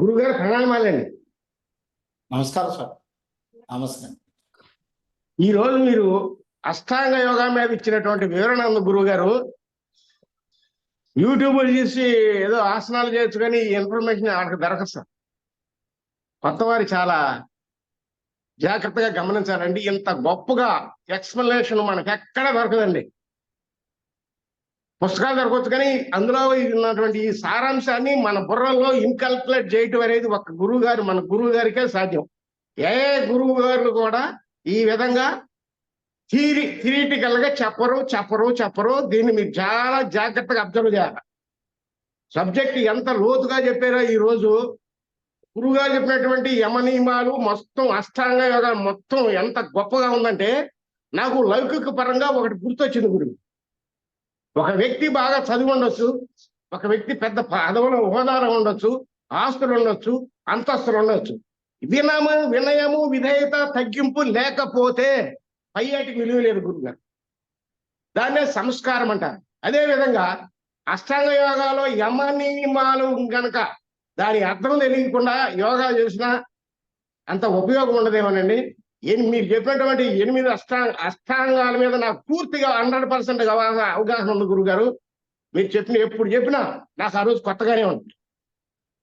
గురుగారు ప్రణామాలండి నమస్కారం సార్. నమస్తే. ఈ రోజు మీరు అష్టాంగ యోగా మీద ఇచ్చినటువంటి వివరణ ఉంది గురువు గారు యూట్యూబ్ చూసి ఏదో ఆసనాలు చేయొచ్చు కానీ ఈ ఇన్ఫర్మేషన్ వాళ్ళకి దొరకదు సార్. కొత్త వారు చాలా జాగ్రత్తగా గమనించాలండి. ఇంత గొప్పగా ఎక్స్ప్లెనేషన్ మనకి ఎక్కడ దొరకదండి. పుస్తకాలు దొరకవచ్చు కానీ అందులో ఉన్నటువంటి ఈ సారాంశాన్ని మన బుర్రలో ఇన్కాల్కులేట్ చేయటం అనేది ఒక గురువు గారు మన గురువు గారికే సాధ్యం. ఏ గురువు గారు కూడా ఈ విధంగా థీరి థియరిటికల్గా చెప్పరు చెప్పరు చెప్పరు. దీన్ని మీరు చాలా జాగ్రత్తగా అబ్జర్వ్ చేయాలి. సబ్జెక్ట్ ఎంత లోతుగా చెప్పారో ఈ రోజు గురువుగారు చెప్పినటువంటి యమనియమాలు మొత్తం అష్టాంగ యోగాలు మొత్తం ఎంత గొప్పగా ఉందంటే నాకు లౌకిక పరంగా ఒకటి గుర్తొచ్చింది గురువు. ఒక వ్యక్తి బాగా చదివి ఉండొచ్చు ఒక వ్యక్తి పెద్ద పదవుల హోదాలో ఉండొచ్చు ఆస్తులు ఉండొచ్చు అంతస్తులు ఉండొచ్చు. వినము వినయము విధేయత తగ్గింపు లేకపోతే పయ్యాటికి విలువ లేదు గురువు గారు దాన్నే సంస్కారం అంటారు. అదే విధంగా అష్టాంగ యోగాలో యమ నియమాలు గనక దాని అర్థం తెలియకుండా యోగా చేసినా అంత ఉపయోగం ఉండదేమోనండి. ఎన్- మీరు చెప్పినటువంటి ఎనిమిది అష్టాంగ అష్టాంగాల మీద నాకు పూర్తిగా హండ్రెడ్ పర్సెంట్ అవగాహన ఉంది గురుగారు. మీరు చెప్పిన ఎప్పుడు చెప్పినా నాకు ఆ రోజు కొత్తగానే ఉంది.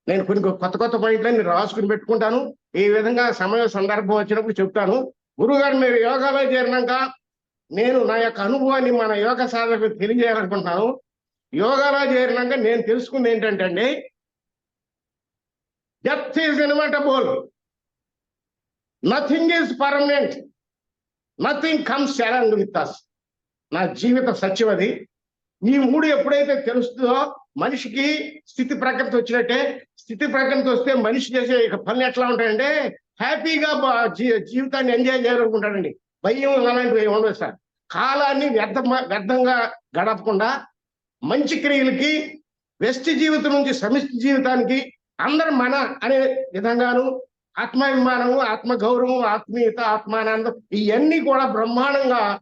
నేను కొన్ని కొత్త కొత్త పాయింట్లని రాసుకుని పెట్టుకుంటాను. ఈ విధంగా సమయ సందర్భం వచ్చినప్పుడు చెప్తాను. గురుగారు మీరు యోగాలో చేరినాక నేను నా యొక్క అనుభవాన్ని మన యోగ సాధకులకు తెలియజేయాలనుకుంటున్నాను. యోగాలో చేరినాక నేను తెలుసుకుంది ఏంటంటే అండి death is bold. Nothing is permanent nothing comes along with us నా జీవిత సత్యం అది. ఈ మూడు ఎప్పుడైతే తెలుస్తుందో మనిషికి స్థితి ప్రకృతి వచ్చినట్టే. స్థితి ప్రకృతి వస్తే మనిషి చేసే ఇక పనులు ఎట్లా ఉంటాయంటే హ్యాపీగా జీవితాన్ని ఎంజాయ్ చేయాలనుకుంటాడండి. భయం అలాంటివి ఏమి ఉండదు సార్. కాలాన్ని వ్యర్థ వ్యర్థంగా గడపకుండా మంచి క్రియలకి వెస్ట్ జీవితం నుంచి సమిష్టి జీవితానికి అందరు మన అనే విధంగాను ఆత్మాభిమానము ఆత్మగౌరవం ఆత్మీయత ఆత్మానందం ఇవన్నీ కూడా బ్రహ్మాండంగా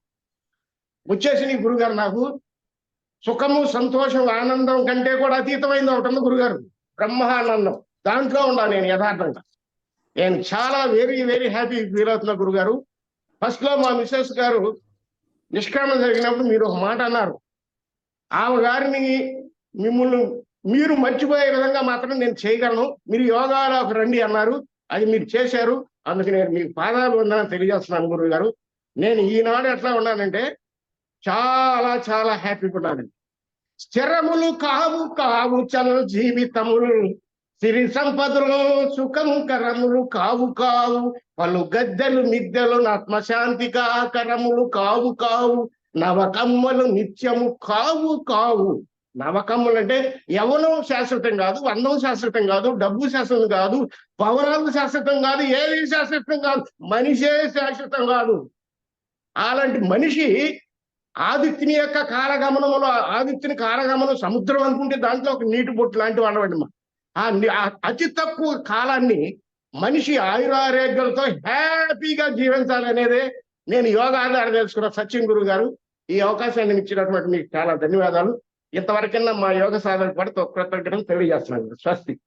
వచ్చేసినాయి గురుగారు నాకు. సుఖము సంతోషం ఆనందం కంటే కూడా అతీతమైంది ఒకటి ఉంది గురుగారు. బ్రహ్మానందం. దాంట్లో ఉండాలి నేను యథార్థంగా. నేను చాలా వెరీ వెరీ హ్యాపీ ఫీల్ అవుతున్నా గురుగారు. ఫస్ట్లో మా మిస్సెస్ గారు నిష్క్రమణ జరిగినప్పుడు మీరు ఒక మాట అన్నారు. ఆమె గారిని మిమ్మల్ని మీరు మర్చిపోయే విధంగా మాత్రం నేను చేయగలను. మీరు యోగాలోకి రండి అన్నారు. అది మీరు చేశారు. అందుకు నేను మీకు పాదాలు ఉందని తెలియజేస్తున్నాను గురువు గారు. నేను ఈనాడు ఎట్లా ఉన్నానంటే చాలా చాలా హ్యాపీగా ఉన్నానండి. స్థిరములు కావు కావు చల్ జీవితములు. సిరి సంపదలు సుఖము కరములు కావు కావు. పలు గద్దెలు మిద్దెలు ఆత్మశాంతి కరములు కావు కావు. నవకమ్మలు నిత్యము కావు కావు. నవకమ్ములు అంటే యవనం శాశ్వతం కాదు అందం శాశ్వతం కాదు డబ్బు శాశ్వతం కాదు భవనాలు శాశ్వతం కాదు ఏది శాశ్వతం కాదు మనిషే శాశ్వతం కాదు. అలాంటి మనిషి ఆదిత్యుని యొక్క కాలగమనంలో ఆదిత్యుని కాలగమనం సముద్రం అనుకుంటే దాంట్లో ఒక నీటి బొట్టు లాంటి వాడవండి ఆ అతి తక్కువ కాలాన్ని మనిషి ఆయురారోగ్యాలతో హ్యాపీగా జీవించాలనేదే నేను యోగా ఆధార తెలుసుకున్న సచిన్ గురువు గారు ఈ అవకాశాన్ని ఇచ్చినటువంటి మీకు చాలా ధన్యవాదాలు. ఇంతవరకన్నా మా యోగ సాధన పడితే కృతజ్ఞతలు తెలియజేస్తున్నాను. స్వస్తి.